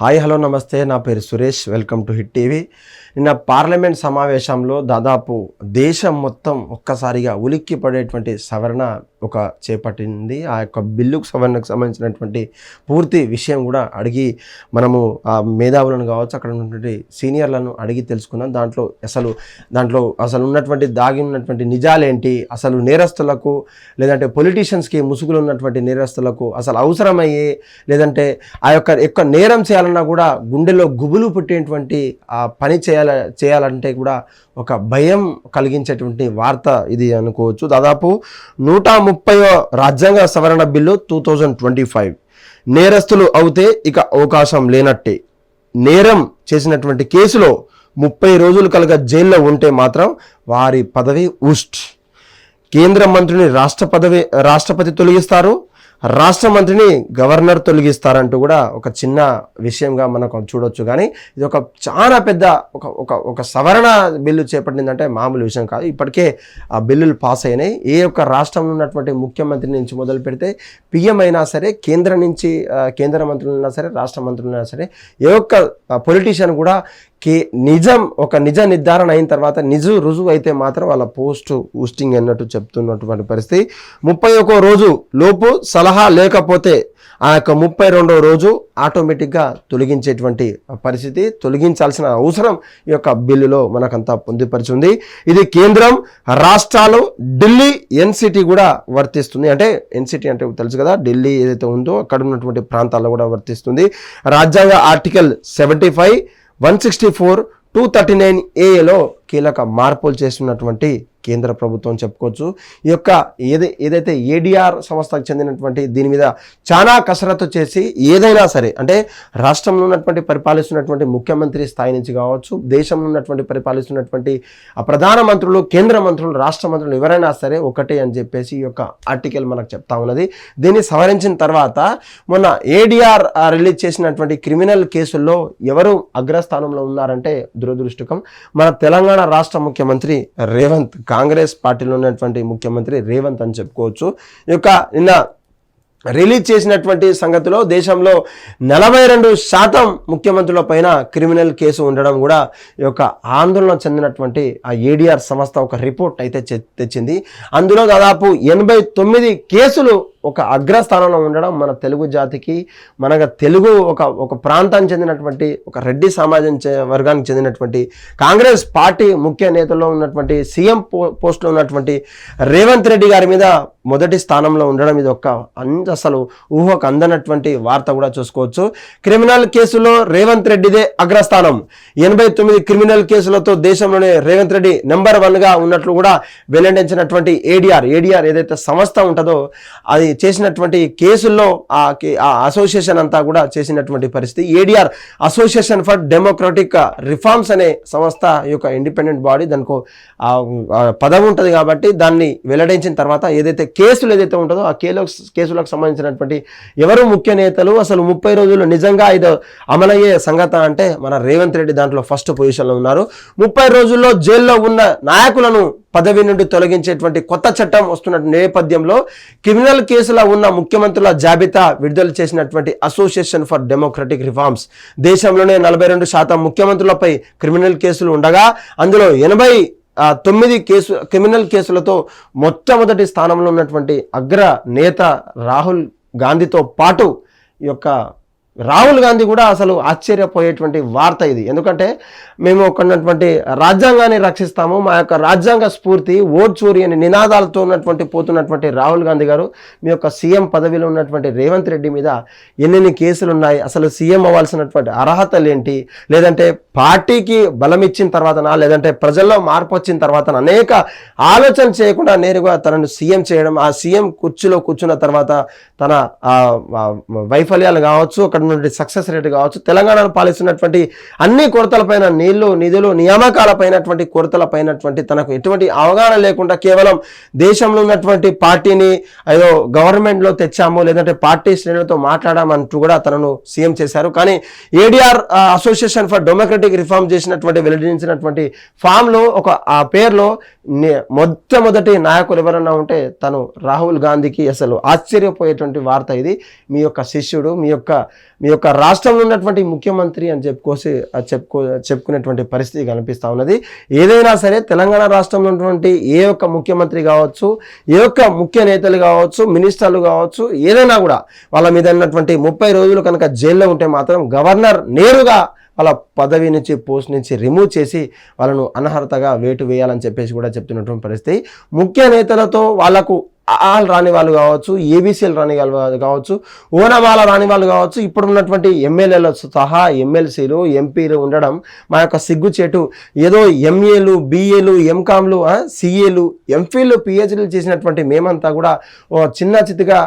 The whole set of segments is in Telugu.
హాయ్ హలో నమస్తే. నా పేరు Suresh. Welcome to Hit TV. నిన్న పార్లమెంట్ సమావేశంలో దాదాపు దేశం మొత్తం ఒక్కసారిగా ఉలిక్కి పడేటువంటి సవరణ ఒక చేపట్టింది. ఆ యొక్క బిల్లుకు సవరణకు సంబంధించినటువంటి పూర్తి విషయం కూడా అడిగి మనము ఆ మేధావులను కావచ్చు అక్కడ ఉన్నటువంటి సీనియర్లను అడిగి తెలుసుకున్నాం. దాంట్లో అసలు దాంట్లో అసలు ఉన్నటువంటి దాగి ఉన్నటువంటి నిజాలేంటి అసలు నేరస్తులకు లేదంటే పొలిటీషియన్స్కి ముసుగులు ఉన్నటువంటి నేరస్తులకు అసలు అవసరమయ్యే లేదంటే ఆ యొక్క ఎక్కువ నేరం చేయాలన్నా కూడా గుండెలో గుబులు పుట్టేటువంటి ఆ పని చేయాల చేయాలంటే కూడా ఒక భయం కలిగించేటువంటి వార్త ఇది అనుకోవచ్చు. దాదాపు నూట ముప్పై రాజ్యాంగ సవరణ bill two thousand twenty five నేరస్తులు అవుతే ఇక అవకాశం లేనట్టే. నేరం చేసినటువంటి కేసులో ముప్పై రోజులు కలగ జైల్లో ఉంటే మాత్రం వారి పదవి ఉస్ట్ కేంద్ర మంత్రిని రాష్ట్ర పదవి రాష్ట్రపతి తొలగిస్తారు. రాష్ట్ర మంత్రిని గవర్నర్ తొలగిస్తారంటూ కూడా ఒక చిన్న విషయంగా మనకు చూడొచ్చు. కానీ ఇది ఒక చాలా పెద్ద ఒక ఒక ఒక సవరణ బిల్లు చేపట్టిందంటే మామూలు విషయం కాదు. ఇప్పటికే ఆ బిల్లులు పాస్ అయినాయి. ఏ ఒక్క రాష్ట్రంలో ఉన్నటువంటి ముఖ్యమంత్రి నుంచి మొదలు పెడితే పిఎం అయినా సరే కేంద్రం నుంచి కేంద్ర మంత్రులు సరే రాష్ట్ర మంత్రులు అయినా సరే ఏ ఒక్క పొలిటీషియన్ కూడా కి నిజం ఒక నిజ నిర్ధారణ అయిన తర్వాత నిజ రుజువు అయితే మాత్రం వాళ్ళ పోస్ట్ ఊస్టింగ్ అన్నట్టు చెప్తున్నటువంటి పరిస్థితి. ముప్పై ఒక్కో రోజు లోపు సలహా లేకపోతే ఆ యొక్క ముప్పై రెండవ రోజు ఆటోమేటిక్గా తొలగించేటువంటి పరిస్థితి. తొలగించాల్సిన అవసరం ఈ యొక్క బిల్లులో మనకంతా పొందుపరిచింది. ఇది కేంద్రం రాష్ట్రాలు ఢిల్లీ ఎన్సిటీ కూడా వర్తిస్తుంది. అంటే ఎన్సిటీ అంటే తెలుసు కదా ఢిల్లీ ఏదైతే ఉందో అక్కడ ఉన్నటువంటి ప్రాంతాల్లో కూడా వర్తిస్తుంది. రాజ్యాంగ article seventy five one sixty four two thirty nine ఏఏలో కీలక మార్పులు చేస్తున్నటువంటి కేంద్ర ప్రభుత్వం చెప్పుకోవచ్చు. ఈ యొక్క ఏది ఏదైతే ఏడిఆర్ సంస్థకు చెందినటువంటి దీని మీద చాలా కసరత్తు చేసి ఏదైనా సరే అంటే రాష్ట్రంలో ఉన్నటువంటి పరిపాలిస్తున్నటువంటి ముఖ్యమంత్రి స్థాయి నుంచి కావచ్చు దేశంలో ఉన్నటువంటి పరిపాలిస్తున్నటువంటి ప్రధానమంత్రులు ప్రధాన మంత్రులు కేంద్ర మంత్రులు రాష్ట్ర మంత్రులు ఎవరైనా సరే ఒకటే అని చెప్పేసి ఈ యొక్క ఆర్టికల్ మనకు చెప్తా ఉన్నది. దీన్ని సవరించిన తర్వాత మొన్న ఏడిఆర్ రిలీజ్ చేసినటువంటి క్రిమినల్ కేసుల్లో ఎవరు అగ్రస్థానంలో ఉన్నారంటే దురదృష్టకం మన తెలంగాణ రాష్ట్ర ముఖ్యమంత్రి రేవంత్ కాంగ్రెస్ పార్టీలో ఉన్నటువంటి ముఖ్యమంత్రి రేవంత్ అని చెప్పుకోవచ్చు. ఈ యొక్క నిన్న రిలీజ్ చేసినటువంటి సంగతిలో దేశంలో నలభై రెండు శాతం ముఖ్యమంత్రుల పైన క్రిమినల్ కేసు ఉండడం కూడా ఈ యొక్క ఆందోళన చెందినటువంటి ఆ ఏడిఆర్ సంస్థ ఒక రిపోర్ట్ అయితే తెచ్చింది. అందులో దాదాపు ఎనభై తొమ్మిది కేసులు ఒక అగ్రస్థానంలో ఉండడం మన తెలుగు జాతికి మన తెలుగు ఒక ఒక ప్రాంతానికి చెందినటువంటి ఒక రెడ్డి సమాజం చే- వర్గానికి చెందినటువంటి కాంగ్రెస్ పార్టీ ముఖ్య నేతల్లో ఉన్నటువంటి సీఎం పో పోస్ట్లో ఉన్నటువంటి రేవంత్ రెడ్డి గారి మీద మొదటి స్థానంలో ఉండడం ఇది ఒక అంత అసలు ఊహకు అందనటువంటి వార్త కూడా చూసుకోవచ్చు. క్రిమినల్ కేసులో రేవంత్ రెడ్డిదే అగ్రస్థానం. ఎనభై తొమ్మిది క్రిమినల్ కేసులతో దేశంలోనే రేవంత్ రెడ్డి నెంబర్ వన్గా ఉన్నట్లు కూడా వెల్లడించినటువంటి ఏడిఆర్. ఏడిఆర్ ఏదైతే సంస్థ ఉంటుందో అది చేసినటువంటి కేసుల్లో ఆ కే- ఆ అసోసియేషన్ అంతా కూడా చేసినటువంటి పరిస్థితి. ADR association for democratic reforms అనే సంస్థ యొక్క ఇండిపెండెంట్ బాడీ దానికి పదం పదవి ఉంటుంది కాబట్టి దాన్ని వెల్లడించిన తర్వాత ఏదైతే కేసులు ఏదైతే ఉంటుందో ఆ కేలో కేసులకు సంబంధించినటువంటి ఎవరు ముఖ్య నేతలు అసలు ముప్పై రోజులు నిజంగా ఇది అమలయ్యే సంగత అంటే మన రేవంత్ రెడ్డి దాంట్లో ఫస్ట్ పొజిషన్లో ఉన్నారు. ముప్పై రోజుల్లో జైల్లో ఉన్న నాయకులను పదవి నుండి తొలగించేటువంటి కొత్త చట్టం వస్తున్న నేపథ్యంలో క్రిమినల్ కేసులో ఉన్న ముఖ్యమంత్రుల జాబితా విడుదల చేసినటువంటి అసోసియేషన్ ఫర్ డెమోక్రటిక్ రిఫార్మ్స్ దేశంలోనే నలభై రెండు శాతం ముఖ్యమంత్రులపై క్రిమినల్ కేసులు ఉండగా అందులో ఎనభై తొమ్మిది కేసు క్రిమినల్ కేసులతో మొట్టమొదటి స్థానంలో ఉన్నటువంటి అగ్ర నేత రాహుల్ గాంధీతో పాటు ఈ యొక్క రాహుల్ గాంధీ కూడా అసలు ఆశ్చర్యపోయేటువంటి వార్త ఇది. ఎందుకంటే మేము ఒక ఉన్నటువంటి రాజ్యాంగాన్ని రక్షిస్తాము మా యొక్క రాజ్యాంగ స్ఫూర్తి ఓట్ చూరి అనే నినాదాలతో ఉన్నటువంటి పోతున్నటువంటి రాహుల్ గాంధీ గారు మీ యొక్క సీఎం పదవిలో ఉన్నటువంటి రేవంత్ రెడ్డి మీద ఎన్నెన్ని కేసులు ఉన్నాయి అసలు సీఎం అవ్వాల్సినటువంటి అర్హతలు ఏంటి లేదంటే పార్టీకి బలం ఇచ్చిన తర్వాతనా లేదంటే ప్రజల్లో మార్పు వచ్చిన తర్వాత అనేక ఆలోచన చేయకుండా నేరుగా తనను సీఎం చేయడం ఆ సీఎం కుర్చీలో కూర్చున్న తర్వాత తన వైఫల్యాలు కావచ్చు అక్కడ నుండి సక్సెస్ రేట్ కావచ్చు. తెలంగాణను పాలిస్తున్నటువంటి అన్ని కొరతలపైన నీళ్ళు నిధులు నియామకాలపైనటువంటి కొరతలపైనటువంటి తనకు ఎటువంటి అవగాహన లేకుండా కేవలం దేశంలో ఉన్నటువంటి పార్టీని ఏదో గవర్నమెంట్లో తెచ్చాము లేదంటే పార్టీ శ్రేణులతో మాట్లాడామంటూ కూడా తనను సీఎం చేశారు. కానీ ADR association for democratic reform చేసినటువంటి వెల్లడించినటువంటి ఫామ్లో ఒక ఆ పేర్లో మొట్టమొదటి నాయకులు ఎవరన్నా ఉంటే తను రాహుల్ గాంధీకి అసలు ఆశ్చర్యపోయేటువంటి వార్త ఇది. మీ యొక్క శిష్యుడు మీ యొక్క మీ యొక్క రాష్ట్రంలో ఉన్నటువంటి ముఖ్యమంత్రి అని చెప్పుకోసి చెప్పుకో చెప్పుకునేటువంటి పరిస్థితి కనిపిస్తూ ఉన్నది. ఏదైనా సరే తెలంగాణ రాష్ట్రంలో ఉన్నటువంటి ఏ ఒక్క ముఖ్యమంత్రి కావచ్చు ఏ ఒక్క ముఖ్య నేతలు కావచ్చు మినిస్టర్లు కావచ్చు ఏదైనా కూడా వాళ్ళ మీద ఉన్నటువంటి ముప్పై రోజులు కనుక జైల్లో ఉంటే మాత్రం గవర్నర్ నేరుగా వాళ్ళ పదవి నుంచి పోస్ట్ నుంచి రిమూవ్ చేసి వాళ్ళను అనర్హతగా వేటు వేయాలని చెప్పేసి కూడా చెప్తున్నటువంటి పరిస్థితి. ముఖ్య నేతలతో వాళ్ళకు ఆల్ రాని వాళ్ళు కావచ్చు ఏబీసీలు రాని వాళ్ళు కావచ్చు ఓనమాల రాని వాళ్ళు కావచ్చు ఇప్పుడు ఉన్నటువంటి ఎమ్మెల్యేల సహా ఎమ్మెల్సీలు ఎంపీలు ఉండడం మా యొక్క సిగ్గుచేటు. ఏదో ఎంఏలు బిఏలు ఎంకామ్లు సిఏలు ఎంఫీలు పిహెచ్డీలు చేసినటువంటి మేమంతా కూడా ఓ చిన్న చితిగా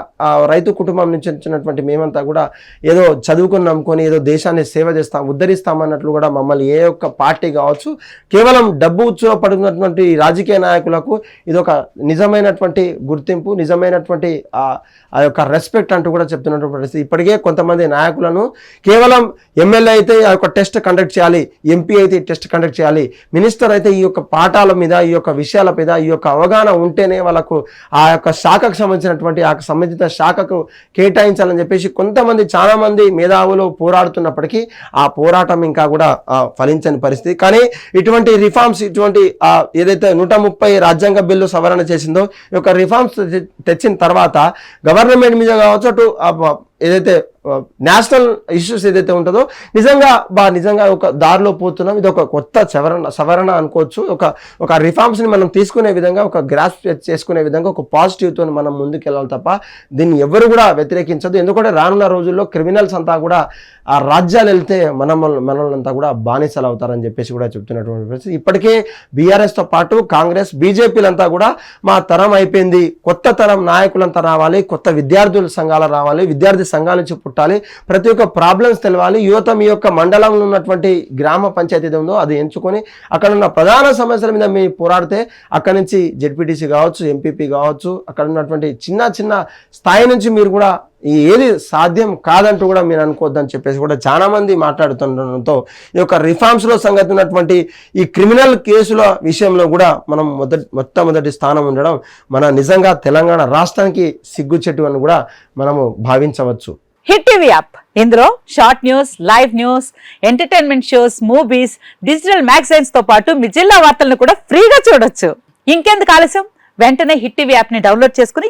రైతు కుటుంబం నుంచి వచ్చినటువంటి మేమంతా కూడా ఏదో చదువుకుని నమ్ముకొని ఏదో దేశాన్ని సేవ చేస్తాం ఉద్ధరిస్తామన్నట్లు కూడా మమ్మల్ని ఏ ఒక్క పార్టీ కావచ్చు కేవలం డబ్బు ఉచ్చులో పడుతున్నటువంటి రాజకీయ నాయకులకు ఇది ఒక నిజమైనటువంటి గుర్తింపు నిజమైనటువంటి ఆ యొక్క రెస్పెక్ట్ అంటూ కూడా చెప్తున్నటువంటి పరిస్థితి. ఇప్పటికే కొంతమంది నాయకులను కేవలం ఎమ్మెల్యే అయితే ఆ యొక్క టెస్ట్ కండక్ట్ చేయాలి ఎంపీ అయితే టెస్ట్ కండక్ట్ చేయాలి మినిస్టర్ అయితే ఈ యొక్క పాఠాల మీద ఈ యొక్క విషయాల మీద ఈ యొక్క అవగాహన ఉంటేనే వాళ్ళకు ఆ యొక్క శాఖకు సంబంధించినటువంటి ఆ సంబంధిత శాఖకు కేటాయించాలని చెప్పేసి కొంతమంది చాలామంది మేధావులు పోరాడుతున్నప్పటికీ ఆ పోరాటం ఇంకా కూడా ఫలించని పరిస్థితి. కానీ ఇటువంటి రిఫార్మ్స్ ఇటువంటి ఏదైతే నూట ముప్పై రాజ్యాంగ బిల్లు సవరణ చేసిందో ఈ యొక్క రిఫార్మ్స్ తెచ్చిన తర్వాత గవర్నమెంట్ మీద కావచ్చు అటు ఆ, ఏదైతే నేషనల్ ఇష్యూస్ ఏదైతే ఉంటుందో నిజంగా బా నిజంగా ఒక దారిలో పోతున్నాం. ఇది ఒక కొత్త సవరణ సవరణ అనుకోవచ్చు. ఒక ఒక రిఫార్మ్స్ని మనం తీసుకునే విధంగా ఒక గ్రాస్ చేసుకునే విధంగా ఒక పాజిటివ్తో మనం ముందుకెళ్ళాలి తప్ప దీన్ని ఎవరు కూడా వ్యతిరేకించదు. ఎందుకంటే రానున్న రోజుల్లో క్రిమినల్స్ అంతా కూడా ఆ రాజ్యాలు వెళ్తే మనం మనల్నంతా కూడా బానిసలు అవుతారని చెప్పేసి కూడా చెప్తున్నటువంటి పరిస్థితి. ఇప్పటికే బీఆర్ఎస్తో పాటు కాంగ్రెస్ బీజేపీలంతా కూడా మా తరం అయిపోయింది. కొత్త తరం నాయకులంతా రావాలి. కొత్త విద్యార్థుల సంఘాలు రావాలి. విద్యార్థి సంఘాల నుంచి పుట్టాలి. ప్రతి ఒక్క ప్రాబ్లమ్స్ తెలవాలి. యువత మీ యొక్క మండలంలో ఉన్నటువంటి గ్రామ పంచాయతీ ఉందో అది ఎంచుకొని అక్కడ ఉన్న ప్రధాన సమస్యల మీద మీ పోరాడితే అక్కడ నుంచి జెడ్పీటీసీ కావచ్చు ఎంపీపీ కావచ్చు అక్కడ ఉన్నటువంటి చిన్న చిన్న స్థాయి నుంచి మీరు కూడా ఏది సాధ్యం కాదంటూ కూడా మీరు అనుకోవద్దని చెప్పేసి కూడా చాలామంది మాట్లాడుతుండటంతో మాట్లాడుతుండడంతో ఈ యొక్క రిఫార్మ్స్లో సంగతి ఉన్నటువంటి ఈ క్రిమినల్ కేసుల విషయంలో కూడా మనం మొదటి మొట్టమొదటి స్థానం ఉండడం మన నిజంగా తెలంగాణ రాష్ట్రానికి సిగ్గుచెట్టు అని కూడా మనము భావించవచ్చు. Hit TV app. ఇందులో short news live news entertainment shows movies digital మ్యాగజైన్స్తో పాటు మీ జిల్లా వార్తలను కూడా ఫ్రీగా చూడొచ్చు. ఇంకెందుకు ఆలస్యం? వెంటనే హిట్ టీవీ యాప్ని డౌన్లోడ్ చేసుకుని